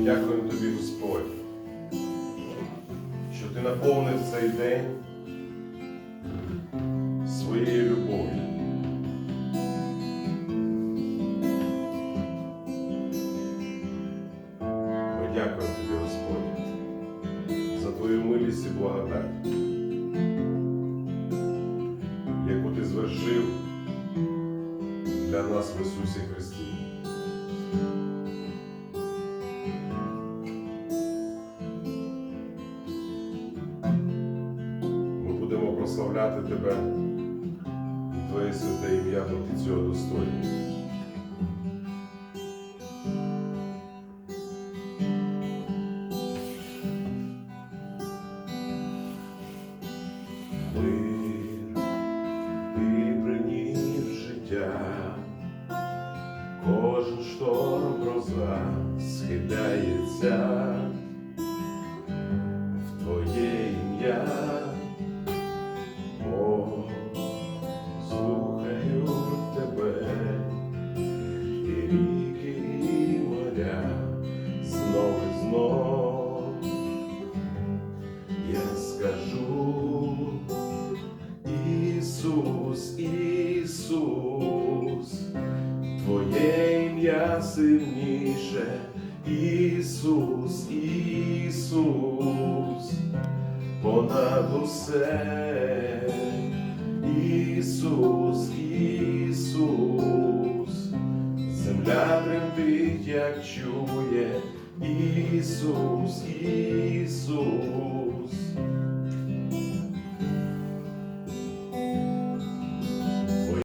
Ми дякуємо тобі, Господь, що ти наповнив цей день своєю любов'ю. Ми дякуємо тобі, Господь, за твою милість і благодать, яку ти звершив для нас в Ісусі Христі. Будемо прославляти Тебе і Твоє святе ім'я, бо Ти цього достойний. Кожен шторм гроза схиляється в Твоє ім'я. Ісус, Ісус, Твоє ім'я сильніше, Ісус, Ісус, понад усе, Ісус, Ісус, земля тремтить, як чує, Ісус, Ісус,